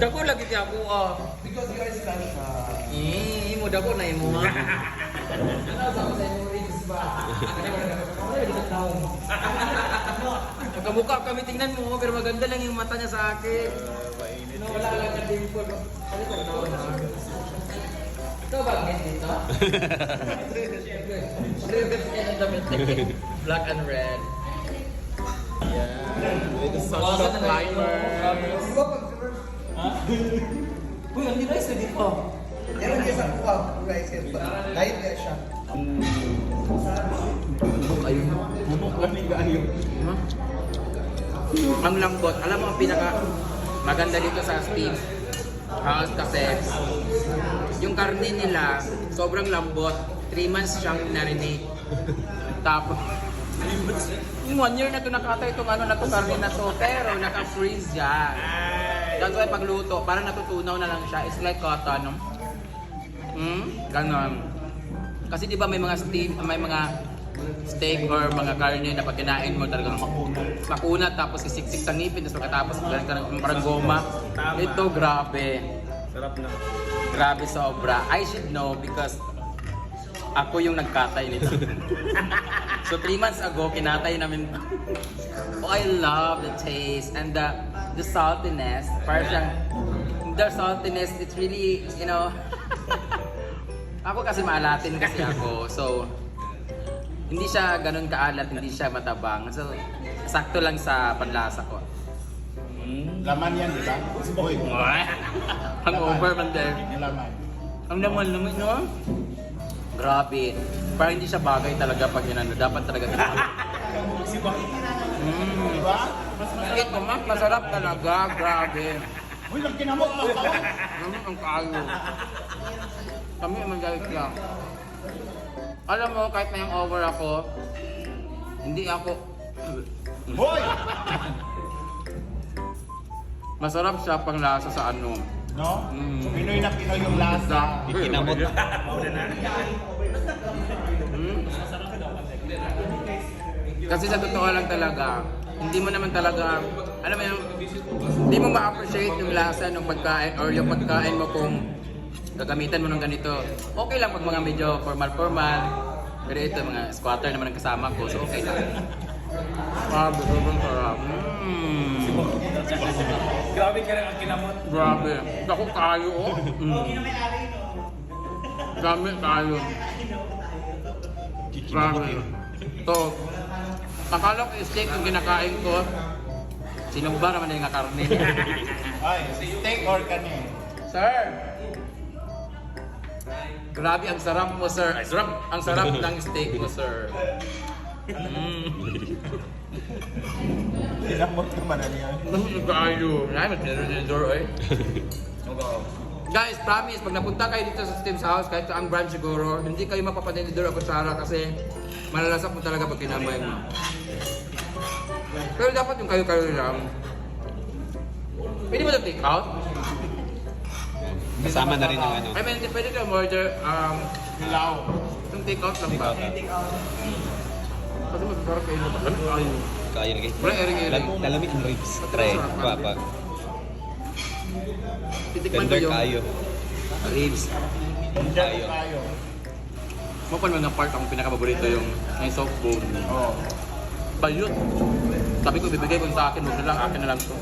Dako lagi ti ako ah. Because you are. Uh, Eh, imo dako na imo. Ano sa sa imo ribs ba? Magkamukha kami tingnan mo pero maganda lang yung mata niya sa akin. No, wala lang ka dimple. Ano ko na? Ito ba ang dito? Ribs and damit. Black and red. The na climber. Uy, ang nice na dito. Meron niya sa kuha. Right here. Light niya siya. Ayun. Bubok ni Gayo. Huh? Ang lambot. Alam mo ang pinaka maganda dito sa steam house kasi yung karne nila sobrang lambot. 3 months siyang narinate. Tapos one year na to nakatay itong ano na to karne na to pero naka-freeze siya. That's why pagluto, parang natutunaw na lang siya. It's like cotton. No? Hmm? Ganon. Kasi di ba may mga steam, may mga steak or mga karne na pag kinain mo talagang makunat tapos isiksik sa ngipin tapos pagkatapos parang, parang, parang goma. Ito grabe. Sarap na. Grabe sobra. I should know because ako yung nagkatay nito. so three months ago, kinatay namin. oh, I love the taste and the the saltiness. Parang siyang, the saltiness, it's really, you know, ako kasi maalatin kasi ako. So, hindi siya ganun kaalat, hindi siya matabang. So, sakto lang sa panlasa ko. Laman yan, di ba? Uy. Hangover man din. Laman. Ang laman naman, no? Grabe. Parang hindi siya bagay talaga pag inano. Dapat talaga Mm. Di ba? Ito, mas masarap talaga. Grabe. Uy, nagkinamot mo ka. Kami ang kayo. Kami ang magalit lang. Alam mo, kahit may over ako, hindi ako... Hoy! Masarap siya pang lasa sa ano. No? Mm. Pinoy na Pinoy yung lasa. Ikinamot. Hmm? Kasi sa totoo lang talaga, hindi mo naman talaga, alam mo yung, hindi mo ma-appreciate yung lasa ng pagkain or yung pagkain mo kung gagamitan mo ng ganito. Okay lang pag mga medyo formal-formal, pero ito, mga squatter naman ang kasama ko, so okay lang. Grabe, sobrang sarap. Mm. Grabe ka rin ang kinamot. Grabe. Ako kayo, oh. Mm. Dami kayo. Grabe. To, akala ko steak yung kinakain ko. Sinumba naman yung karne. Ay, steak or kanin? sir! Grabe, ang sarap mo, sir. Ay, sarap. Ang sarap ng steak mo, sir. Mm. Kinamot naman na niya. Ang kayo. Ay, mag-dinner eh. Guys, promise, pag napunta kayo dito sa Steam's House, kahit sa ang branch siguro, hindi kayo mapapatinidor o kutsara kasi malalasap mo talaga pag kinamay mo. Pero dapat yung kayo-kayo lang. Pwede mo na take out? Kasama na rin yung ano. I mean, pwede ka order, um, Hilaw. yung take out lang ba? Kasi masasarap kayo na Ano kayo? Kaya na kayo. Wala ering-ering. Lam- Lalamig ang ribs. Try. Pa, pa. Titikman Tender kayo. kayo. Ribs. Tayo. Mo pa mga part ang pinaka-paborito yung yung soft bone. Oh. Bayot. Sabi ko, bibigay ko sa akin, huwag na lang, akin na lang to.